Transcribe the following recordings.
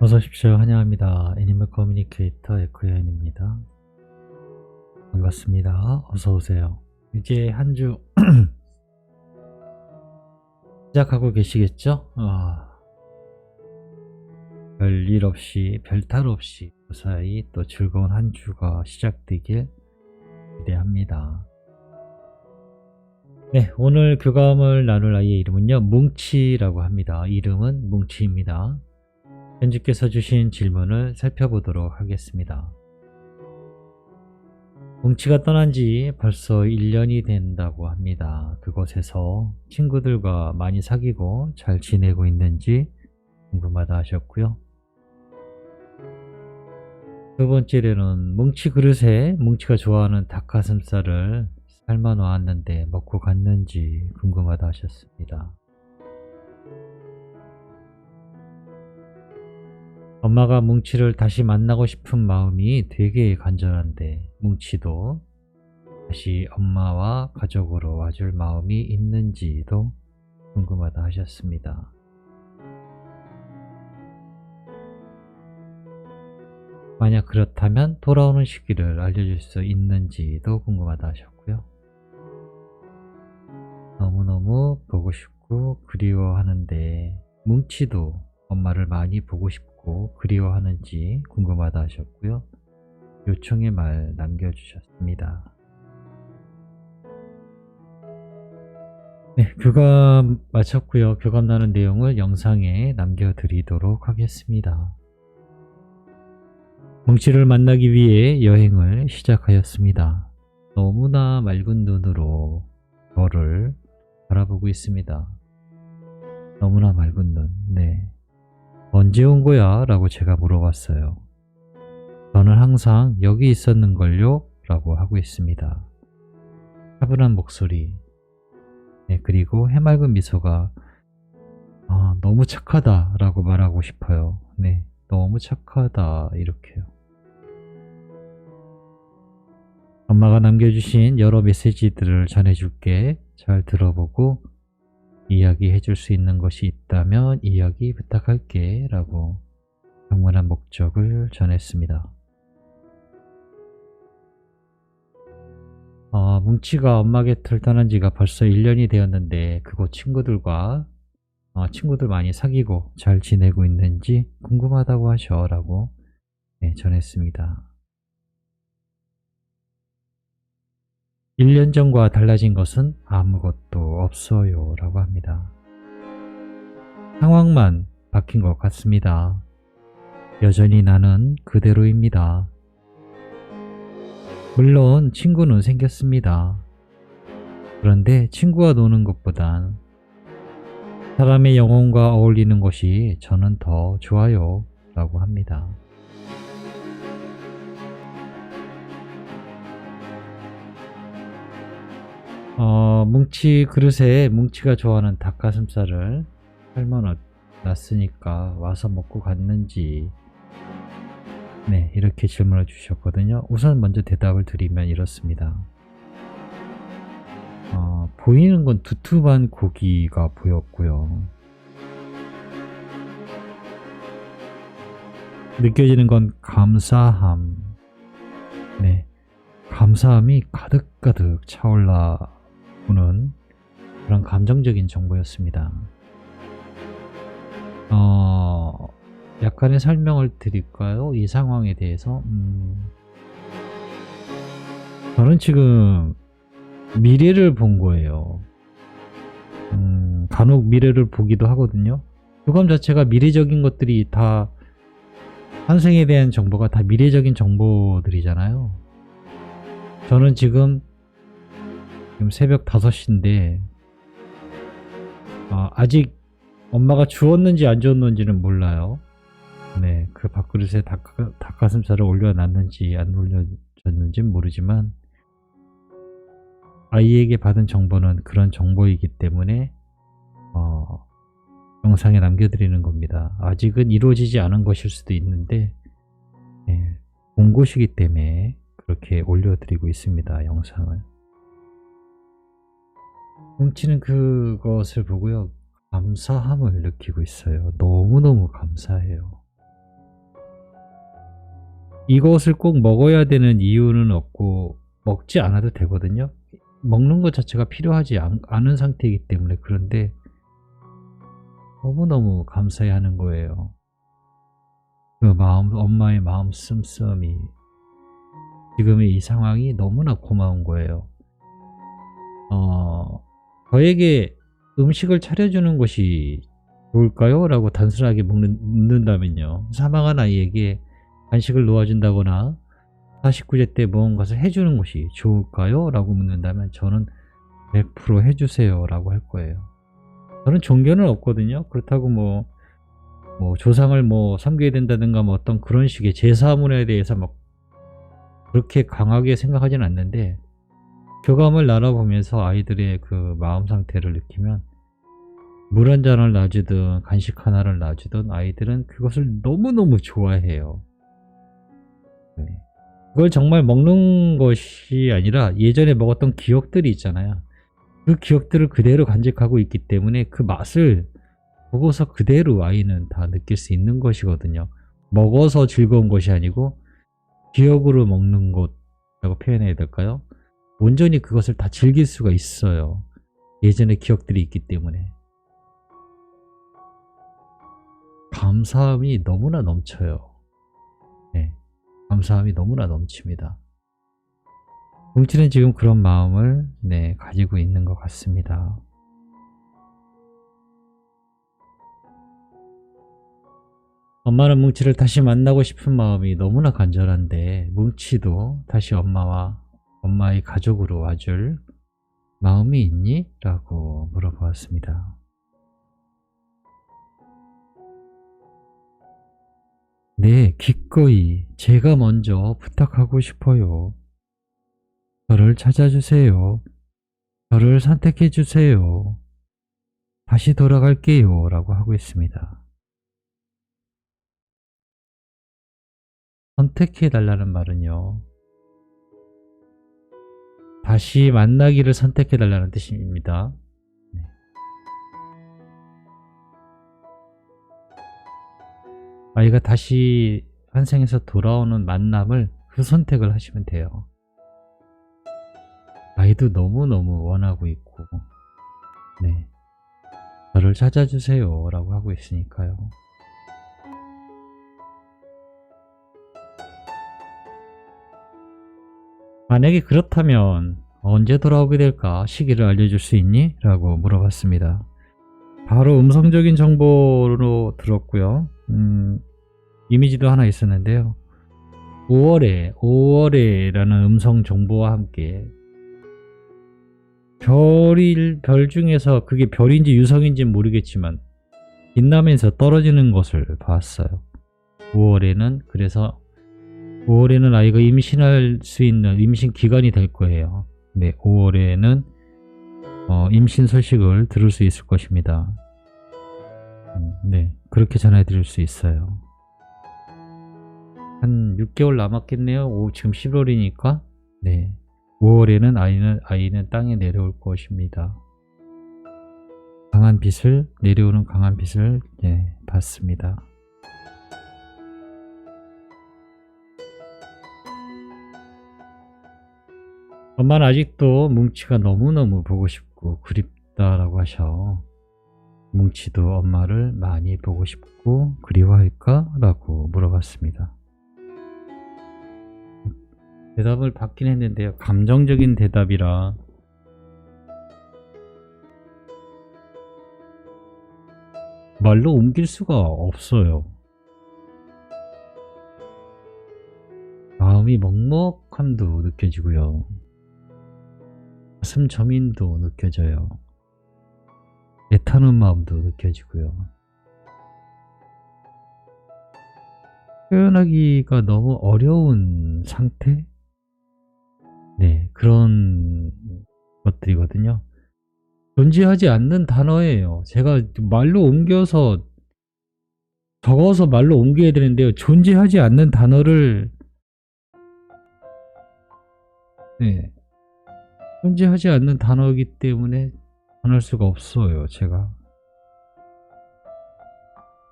어서 오십시오. 환영합니다. 애니멀 커뮤니케이터 에코야인입니다. 반갑습니다. 어서 오세요. 이제 한 주 시작하고 계시겠죠? 아, 별일 없이, 별탈 없이 무사히 또 즐거운 한 주가 시작되길 기대합니다. 네, 오늘 교감을 나눌 아이의 이름은요, 뭉치라고 합니다. 이름은 뭉치입니다. 현주께서 주신 질문을 살펴보도록 하겠습니다. 뭉치가 떠난 지 벌써 1년이 된다고 합니다. 그곳에서 친구들과 많이 사귀고 잘 지내고 있는지 궁금하다 하셨고요. 두 번째로는 뭉치 그릇에 뭉치가 좋아하는 닭가슴살을 삶아 놓았는데 먹고 갔는지 궁금하다 하셨습니다. 엄마가 뭉치를 다시 만나고 싶은 마음이 되게 간절한데 뭉치도 다시 엄마와 가족으로 와줄 마음이 있는지도 궁금하다 하셨습니다. 만약 그렇다면 돌아오는 시기를 알려줄 수 있는지도 궁금하다 하셨고요. 너무너무 보고 싶고 그리워하는데 뭉치도 엄마를 많이 보고 싶고 그리워하는지 궁금하다 하셨고요. 요청의 말 남겨주셨습니다. 네, 교감 마쳤고요. 교감 나눈 내용을 영상에 남겨드리도록 하겠습니다. 뭉치를 만나기 위해 여행을 시작하였습니다. 너무나 맑은 눈으로 저를 바라보고 있습니다. 너무나 맑은 눈, 네. 언제 온 거야? 라고 제가 물어봤어요. 저는 항상 여기 있었는걸요? 라고 하고 있습니다. 차분한 목소리, 네, 그리고 해맑은 미소가 아, 너무 착하다 라고 말하고 싶어요. 네, 너무 착하다 이렇게요. 엄마가 남겨주신 여러 메시지들을 전해줄게. 잘 들어보고 이야기해 줄 수 있는 것이 있다면 이야기 부탁할게 라고 방문한 목적을 전했습니다. 어, 뭉치가 엄마 곁을 떠난 지가 벌써 1년이 되었는데 그곳 친구들과 어, 친구들 많이 사귀고 잘 지내고 있는지 궁금하다고 하셔 라고 네, 전했습니다. 1년 전과 달라진 것은 아무것도 없어요 라고 합니다. 상황만 바뀐 것 같습니다. 여전히 나는 그대로입니다. 물론 친구는 생겼습니다. 그런데 친구와 노는 것보단 사람의 영혼과 어울리는 것이 저는 더 좋아요 라고 합니다. 어, 뭉치 그릇에 뭉치가 좋아하는 닭가슴살을 삶아 놨으니까 와서 먹고 갔는지. 네 이렇게 질문을 주셨거든요. 우선 먼저 대답을 드리면 이렇습니다. 어, 보이는 건 두툼한 고기가 보였고요. 느껴지는 건 감사함. 네 감사함이 가득가득 차올라 오는 그런 감정적인 정보였습니다. 어, 약간의 설명을 드릴까요? 이 상황에 대해서. 음, 저는 지금 미래를 본 거예요. 음, 간혹 미래를 보기도 하거든요. 교감 자체가 미래적인 것들이 다 환생에 대한 정보가 다 미래적인 정보들이잖아요. 저는 지금 지금 새벽 5시인데 아, 아직 엄마가 주었는지 안 주었는지는 몰라요. 네, 그 밥그릇에 닭, 닭가슴살을 올려놨는지 안 올려졌는지 모르지만 아이에게 받은 정보는 그런 정보이기 때문에 어, 영상에 남겨드리는 겁니다. 아직은 이루어지지 않은 것일 수도 있는데 네, 본 것이기 때문에 그렇게 올려드리고 있습니다. 영상을. 뭉치는 그것을 보고요. 감사함을 느끼고 있어요. 너무너무 감사해요. 이것을 꼭 먹어야 되는 이유는 없고 먹지 않아도 되거든요. 먹는 것 자체가 필요하지 않, 않은 상태이기 때문에 그런데 너무너무 감사해 하는 거예요. 그 마음, 엄마의 마음 씀씀이 지금의 이 상황이 너무나 고마운 거예요. 어, 저에게 음식을 차려주는 것이 좋을까요? 라고 단순하게 묻는, 묻는다면요. 사망한 아이에게 간식을 놓아준다거나 49제 때 무언가를 해주는 것이 좋을까요? 라고 묻는다면 저는 100% 해주세요 라고 할 거예요. 저는 종교는 없거든요. 그렇다고 뭐, 뭐 조상을 뭐 섬겨야 된다든가 뭐 어떤 그런 식의 제사문에 대해서 막 그렇게 강하게 생각하지는 않는데 교감을 나눠보면서 아이들의 그 마음 상태를 느끼면 물 한 잔을 놔주든 간식 하나를 놔주든 아이들은 그것을 너무너무 좋아해요. 네. 그걸 정말 먹는 것이 아니라 예전에 먹었던 기억들이 있잖아요. 그 기억들을 그대로 간직하고 있기 때문에 그 맛을 보고서 그대로 아이는 다 느낄 수 있는 것이거든요. 먹어서 즐거운 것이 아니고 기억으로 먹는 것이라고 표현해야 될까요? 온전히 그것을 다 즐길 수가 있어요. 예전의 기억들이 있기 때문에. 감사함이 너무나 넘쳐요. 네. 감사함이 너무나 넘칩니다. 뭉치는 지금 그런 마음을 네, 가지고 있는 것 같습니다. 엄마는 뭉치를 다시 만나고 싶은 마음이 너무나 간절한데 뭉치도 다시 엄마와 엄마의 가족으로 와줄 마음이 있니? 라고 물어보았습니다. 네, 기꺼이 제가 먼저 부탁하고 싶어요. 저를 찾아주세요. 저를 선택해 주세요. 다시 돌아갈게요. 라고 하고 있습니다. 선택해 달라는 말은요. 다시 만나기를 선택해 달라는 뜻입니다. 네. 아이가 다시 환생에서 돌아오는 만남을 그 선택을 하시면 돼요. 아이도 너무너무 원하고 있고, 네. 저를 찾아주세요. 라고 하고 있으니까요. 만약에 그렇다면 언제 돌아오게 될까 시기를 알려줄 수 있니? 라고 물어봤습니다. 바로 음성적인 정보로 들었고요. 음, 이미지도 하나 있었는데요. 5월에, 5월에 라는 음성 정보와 함께 별일, 별 중에서 그게 별인지 유성인지 모르겠지만 빛나면서 떨어지는 것을 봤어요. 5월에는 그래서 5월에는 아이가 임신할 수 있는 임신 기간이 될 거예요. 네, 5월에는 어, 임신 소식을 들을 수 있을 것입니다. 음, 네, 그렇게 전해드릴 수 있어요. 한 6개월 남았겠네요. 오, 지금 11월이니까. 네, 5월에는 아이는 아이는 땅에 내려올 것입니다. 강한 빛을 내려오는 강한 빛을 네, 봤습니다. 엄마는 아직도 뭉치가 너무너무 보고 싶고 그립다라고 하셔. 뭉치도 엄마를 많이 보고 싶고 그리워할까? 라고 물어봤습니다. 대답을 받긴 했는데요. 감정적인 대답이라 말로 옮길 수가 없어요. 마음이 먹먹함도 느껴지고요. 가슴 저민도 느껴져요. 애타는 마음도 느껴지고요. 표현하기가 너무 어려운 상태? 네, 그런 것들이거든요. 존재하지 않는 단어예요. 제가 말로 옮겨서 적어서 말로 옮겨야 되는데요. 존재하지 않는 단어를 네, 존재하지 않는 단어이기 때문에 전할 수가 없어요, 제가.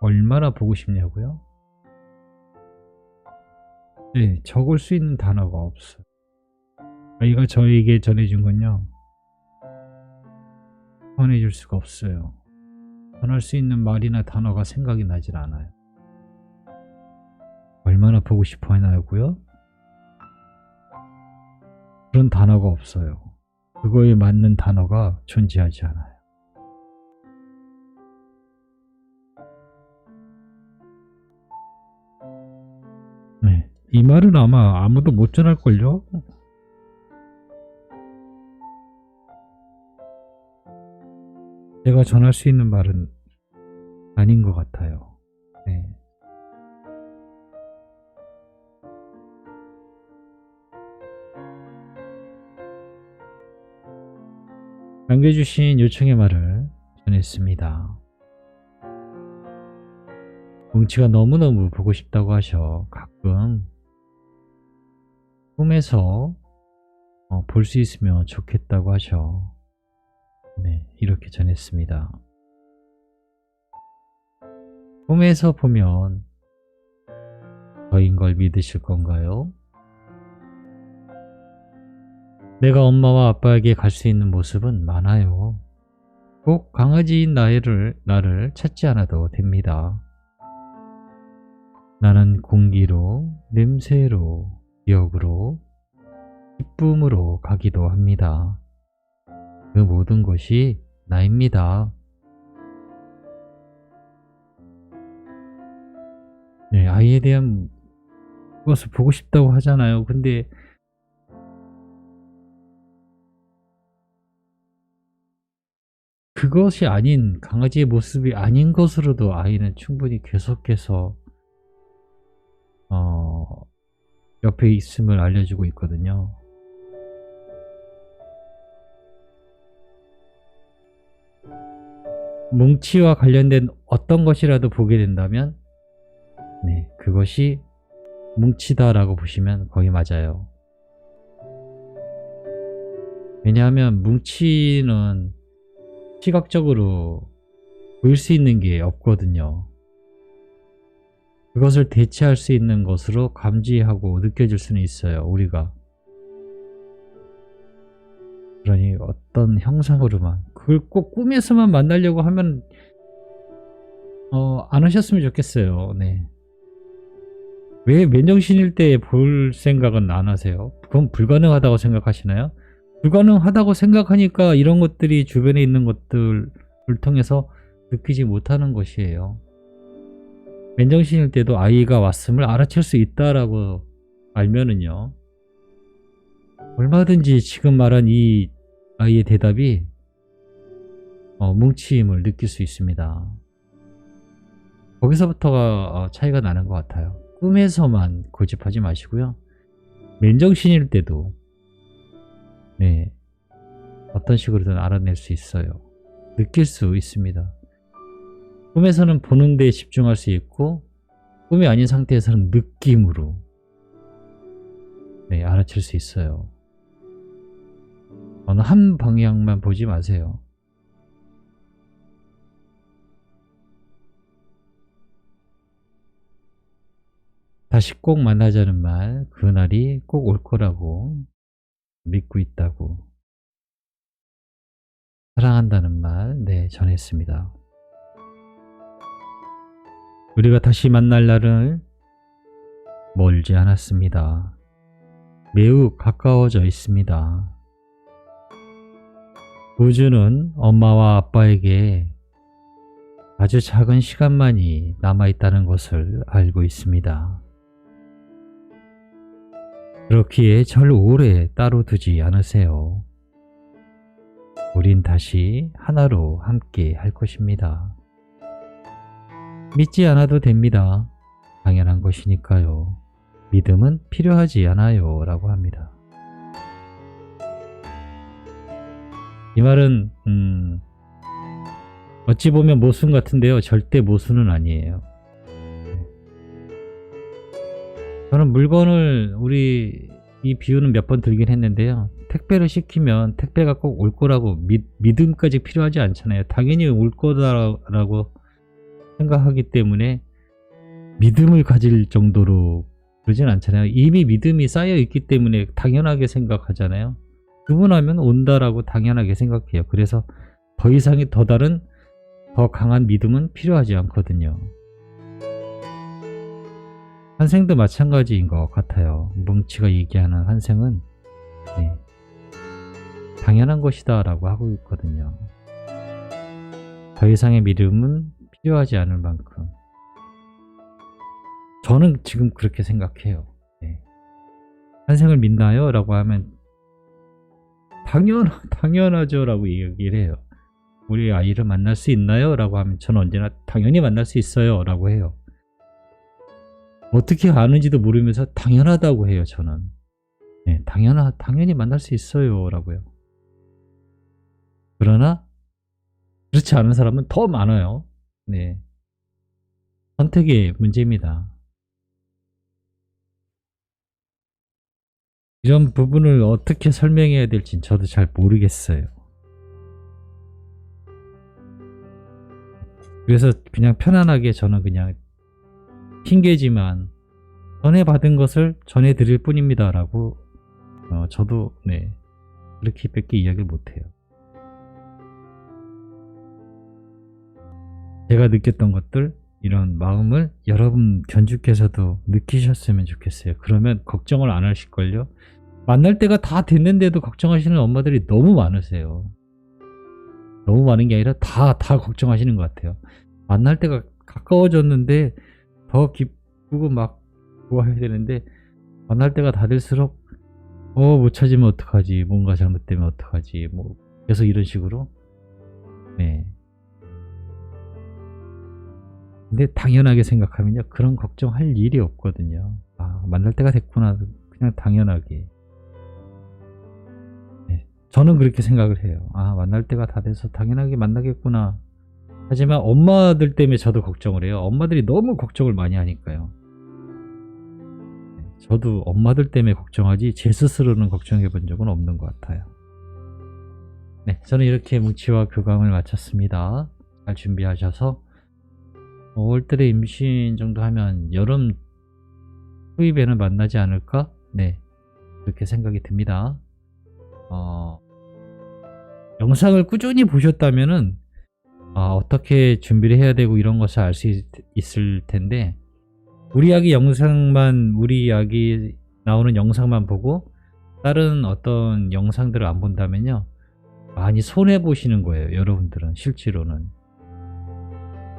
얼마나 보고 싶냐고요? 네, 적을 수 있는 단어가 없어요. 아이가 저에게 전해준 건요. 전해줄 수가 없어요. 전할 수 있는 말이나 단어가 생각이 나질 않아요. 얼마나 보고 싶어 하냐고요? 그런 단어가 없어요. 그거에 맞는 단어가 존재하지 않아요. 네, 이 말은 아마 아무도 못 전할걸요? 제가 전할 수 있는 말은 아닌 것 같아요. 남겨주신 요청의 말을 전했습니다. 뭉치가 너무너무 보고 싶다고 하셔 가끔 꿈에서 어, 볼수 있으면 좋겠다고 하셔 네 이렇게 전했습니다 꿈에서 보면 저인 걸 믿으실 건가요? 내가 엄마와 아빠에게 갈 수 있는 모습은 많아요. 꼭 강아지인 나를, 나를 찾지 않아도 됩니다. 나는 공기로, 냄새로, 기억으로, 기쁨으로 가기도 합니다. 그 모든 것이 나입니다. 네, 아이에 대한 것을 보고 싶다고 하잖아요. 근데 그것이 아닌 강아지의 모습이 아닌 것으로도 아이는 충분히 계속해서 어, 옆에 있음을 알려주고 있거든요. 뭉치와 관련된 어떤 것이라도 보게 된다면 네, 그것이 뭉치다라고 보시면 거의 맞아요. 왜냐하면 뭉치는 시각적으로 보일 수 있는 게 없거든요. 그것을 대체할 수 있는 것으로 감지하고 느껴질 수는 있어요, 우리가. 그러니 어떤 형상으로만, 그걸 꼭 꿈에서만 만나려고 하면, 어, 안 하셨으면 좋겠어요, 네. 왜 맨정신일 때 볼 생각은 안 하세요? 그건 불가능하다고 생각하시나요? 불가능하다고 생각하니까 이런 것들이 주변에 있는 것들을 통해서 느끼지 못하는 것이에요. 맨정신일 때도 아이가 왔음을 알아챌 수 있다라고 알면은요. 얼마든지 지금 말한 이 아이의 대답이 어, 뭉치임을 느낄 수 있습니다. 거기서부터가 어, 차이가 나는 것 같아요. 꿈에서만 고집하지 마시고요. 맨정신일 때도 네 어떤 식으로든 알아낼 수 있어요. 느낄 수 있습니다. 꿈에서는 보는 데 집중할 수 있고 꿈이 아닌 상태에서는 느낌으로 네, 알아챌 수 있어요. 어느 한 방향만 보지 마세요. 다시 꼭 만나자는 말, 그날이 꼭 올 거라고 믿고 있다고. 사랑한다는 말, 네, 전했습니다. 우리가 다시 만날 날은 멀지 않았습니다. 매우 가까워져 있습니다. 우주는 엄마와 아빠에게 아주 작은 시간만이 남아있다는 것을 알고 있습니다. 그렇기에 절 오래 따로 두지 않으세요. 우린 다시 하나로 함께 할 것입니다. 믿지 않아도 됩니다. 당연한 것이니까요. 믿음은 필요하지 않아요. 라고 합니다. 이 말은, 음, 어찌 보면 모순 같은데요. 절대 모순은 아니에요. 저는 물건을 우리 이 비유는 몇 번 들긴 했는데요. 택배를 시키면 택배가 꼭 올 거라고 믿, 믿음까지 필요하지 않잖아요. 당연히 올 거다라고 생각하기 때문에 믿음을 가질 정도로 그러진 않잖아요. 이미 믿음이 쌓여 있기 때문에 당연하게 생각하잖아요. 그분하면 온다라고 당연하게 생각해요. 그래서 더 이상의 더 다른 더 강한 믿음은 필요하지 않거든요. 환생도 마찬가지인 것 같아요. 뭉치가 얘기하는 환생은 네, 당연한 것이다 라고 하고 있거든요. 더 이상의 믿음은 필요하지 않을 만큼. 저는 지금 그렇게 생각해요. 네. 환생을 믿나요? 라고 하면 당연 당연하죠 라고 얘기를 해요. 우리 아이를 만날 수 있나요? 라고 하면 저는 언제나 당연히 만날 수 있어요. 라고 해요. 어떻게 아는지도 모르면서 당연하다고 해요. 저는. 네, 당연하, 당연히 만날 수 있어요. 라고요. 그러나 그렇지 않은 사람은 더 많아요. 네. 선택의 문제입니다. 이런 부분을 어떻게 설명해야 될지 저도 잘 모르겠어요. 그래서 그냥 편안하게 저는 그냥 핑계지만 전해받은 것을 전해드릴 뿐입니다 라고 어, 저도 네 그렇게 밖에 이야기를 못해요. 제가 느꼈던 것들 이런 마음을 여러분 견주께서도 느끼셨으면 좋겠어요. 그러면 걱정을 안 하실걸요? 만날 때가 다 됐는데도 걱정하시는 엄마들이 너무 많으세요. 너무 많은 게 아니라 다, 다 걱정하시는 것 같아요. 만날 때가 가까워졌는데 더 기쁘고 막 좋아해야 되는데 만날 때가 다 될수록 어, 못 찾으면 어떡하지? 뭔가 잘못되면 어떡하지? 뭐 계속 이런 식으로 네. 근데 당연하게 생각하면요. 그런 걱정할 일이 없거든요. 아, 만날 때가 됐구나. 그냥 당연하게. 네, 저는 그렇게 생각을 해요. 아, 만날 때가 다 돼서 당연하게 만나겠구나. 하지만 엄마들 때문에 저도 걱정을 해요. 엄마들이 너무 걱정을 많이 하니까요. 네, 저도 엄마들 때문에 걱정하지 제 스스로는 걱정해 본 적은 없는 것 같아요. 네, 저는 이렇게 뭉치와 교감을 마쳤습니다. 잘 준비하셔서 5월달에 임신 정도 하면 여름 후입에는 만나지 않을까? 네, 그렇게 생각이 듭니다. 어, 영상을 꾸준히 보셨다면은 아, 어떻게 준비를 해야 되고 이런 것을 알 수 있을 텐데 우리 아기 영상만 우리 아기 나오는 영상만 보고 다른 어떤 영상들을 안 본다면요 많이 손해 보시는 거예요 여러분들은 실제로는.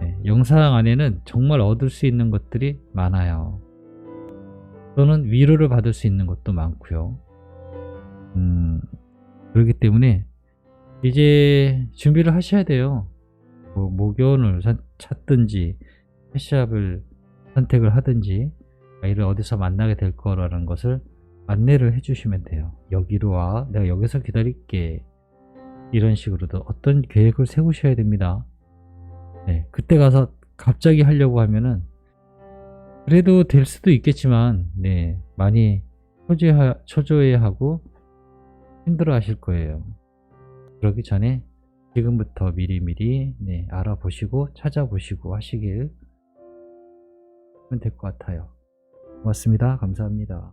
네, 영상 안에는 정말 얻을 수 있는 것들이 많아요. 또는 위로를 받을 수 있는 것도 많고요. 음, 그렇기 때문에 이제 준비를 하셔야 돼요 뭐 사- 찾든지 패시합을 선택을 하든지 아이를 어디서 만나게 될 거라는 것을 안내를 해주시면 돼요. 여기로 와. 내가 여기서 기다릴게. 이런 식으로도 어떤 계획을 세우셔야 됩니다. 네, 그때 가서 갑자기 하려고 하면은 그래도 될 수도 있겠지만, 네, 많이 초조해, 초조해하고 힘들어 하실 거예요. 그러기 전에 지금부터 미리미리 네, 알아보시고 찾아보시고 하시길 하면 될것 같아요. 고맙습니다. 감사합니다.